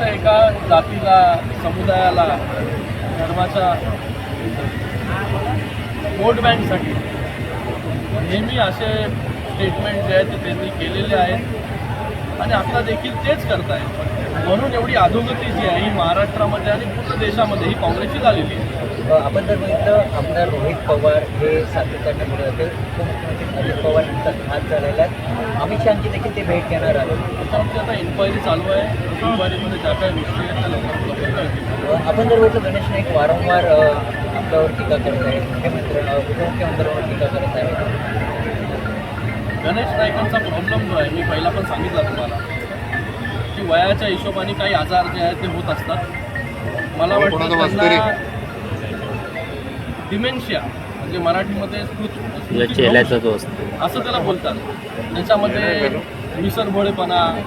फक्त एका जातीला समुदायाला धर्माच्या वोट बँकसाठी नेहमी असे स्टेटमेंट जे आहेत ते त्यांनी केलेले आहेत. आणि आता देखील तेच करत आहेत म्हणून एवढी अधोगती जी आहे ही महाराष्ट्रामध्ये आणि पूर्ण देशामध्ये ही काँग्रेसची झालेली आहे. आपण जर बघितलं आमदार रोहित पवार हे सातत्याने पुढे होते. उपमुख्यमंत्री अजित पवार यांचा घात झालेला आहे अमित शहाची देखील ते भेट घेणार आहेत. आता आमची आता इन्क्वायरी चालू आहे. इन्क्वायरीमध्ये ज्या काही गोष्टी आहेत कळतील. अ, आपण जर बघितलं गणेश नाईक वारंवार आपल्यावर टीका करत आहेत. मुख्यमंत्री उपमुख्यमंत्र्यांवर टीका करत आहेत. गणेश नाईकांचा प्रॉब्लेम जो आहे मी पहिला पण सांगितला तुम्हाला. की वयाच्या हिशोबाने काही आजार जे आहेत ते होत असतात. मला वाटतं त्यांना डिमेन्शिया म्हणजे मराठीमध्ये स्मृती- चेहऱ्याचा जो असतो. असं त्याला बोलतात. त्याच्यामध्ये विसरभोळेपणा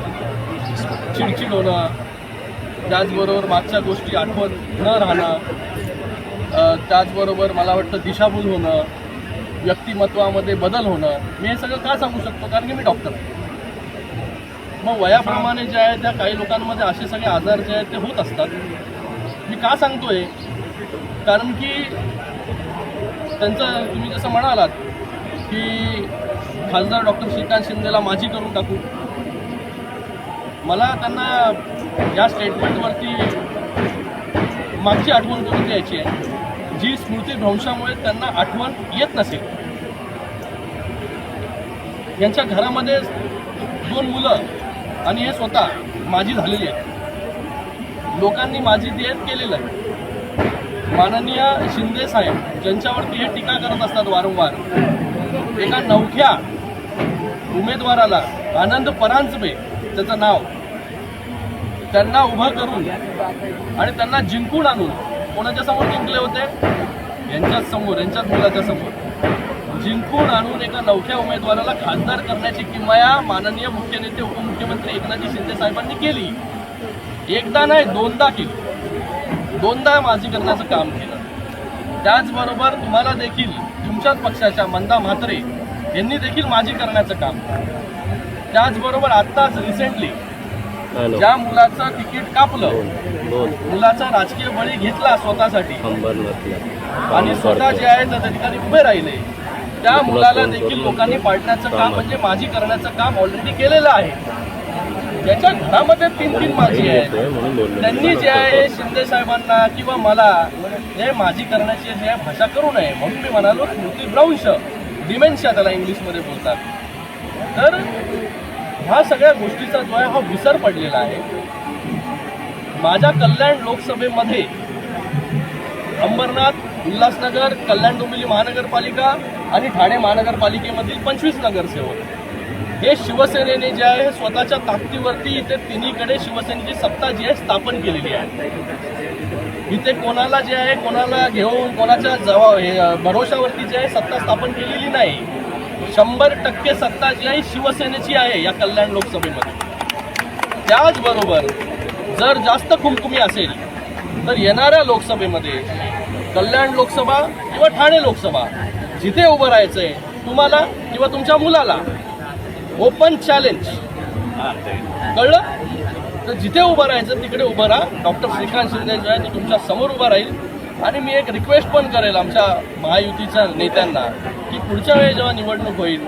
चिडचिड होणं त्याचबरोबर मागच्या गोष्टी आठवण न राहणं त्याचबरोबर मला वाटतं दिशाभूल होणं व्यक्तिमत्वामध्ये बदल होणं मी हे सगळं का सांगू शकतो? कारण की मी डॉक्टर आहे. मग वयाप्रमाणे जे आहे त्या काही लोकांमध्ये असे सगळे आजार जे आहेत ते होत असतात. मी का सांगतोय? कारण की त्यांचं तुम्ही जसं म्हणालात की खासदार डॉक्टर श्रीकांत शिंदेला माझी करून टाकू. मला त्यांना या स्टेटमेंटवरती मागची आठवण करून द्यायची आहे. जी स्मृतीभ्रंशामुळे त्यांना आठवण येत नसेल. यांच्या घरामध्ये दोन मुलं आणि हे स्वतः माझी झालेली आहे लोकांनी माझी देयत केलेलं आहे. माननीय शिंदे साहेब ज्यांच्यावरती हे टीका करत असतात वारंवार एका नवख्या उमेदवाराला आनंद परांजपे त्याचं नाव त्यांना उभं करून आणि त्यांना जिंकून आणून कोणाच्या समोर जिंकले होते? यांच्याच समोर यांच्याच मुलाच्या समोर. जिंकून आणून एका नवख्या उमेदवाराला खासदार करण्याची किमया माननीय मुख्य नेते उपमुख्यमंत्री एकनाथजी शिंदे साहेबांनी केली. एकदा नाही दोनदा केली. दोनदा माझी करण्याचं काम केलं. त्याचबरोबर तुम्हाला देखील तुमच्याच पक्षाच्या मंदा म्हात्रे यांनी देखील माझी करण्याचं काम केलं. त्याचबरोबर आत्ताच रिसेंटली ज्या मुलाचं तिकीट कापलं मुलाचा राजकीय बळी घेतला स्वतःसाठी आणि स्वतः जे आहे त्या ठिकाणी उभे राहिले. त्या मुलाला देखील लोकांनी पाडण्याचं काम म्हणजे माझी करण्याचं काम ऑलरेडी केलेलं आहे. ज्याच्या घरामध्ये तीन तीन माझी आहेत. त्यांनी जे आहे शिंदे साहेबांना किंवा मला हे माझी करण्याची जी आहे भाषा करू नये. म्हणून मी म्हणालो स्मृतीभ्रंश डिमेन्शिया त्याला इंग्लिशमध्ये बोलतात. तर ह्या सगळ्या गोष्टीचा जो आहे हा विसर पडलेला आहे. माझ्या कल्याण लोकसभेमध्ये अंबरनाथ उल्हासनगर कल्याण डोंबिवली महानगरपालिका आणि ठाणे महानगरपालिकेमधील पंचवीस नगरसेवक हे शिवसेनेने जे आहे स्वतःच्या ताकदीवरती इथे तिन्हीकडे शिवसेनेची सत्ता जी आहे स्थापन केलेली आहे. इथे कोणाला जे आहे कोणाला घेऊन कोणाच्या जवा भरोशावरती जे आहे सत्ता स्थापन केलेली नाही. शंभर टक्के सत्ता जी आहे शिवसेनेची आहे या कल्याण लोकसभेमध्ये. त्याचबरोबर जर जास्त खुमखुमी असेल तर येणाऱ्या लोकसभेमध्ये कल्याण लोकसभा किंवा ठाणे लोकसभा जिथे उभं राहायचं आहे तुम्हाला किंवा तुमच्या मुलाला ओपन चॅलेंज कळलं? तर जिथे उभं राहायचं तिकडे उभं राहा. डॉक्टर श्रीकांत शिंदे जो आहे ते तुमच्यासमोर उभा राहील. आणि मी एक रिक्वेस्ट पण करेल आमच्या महायुतीच्या नेत्यांना की पुढच्या वेळी जेव्हा निवडणूक होईल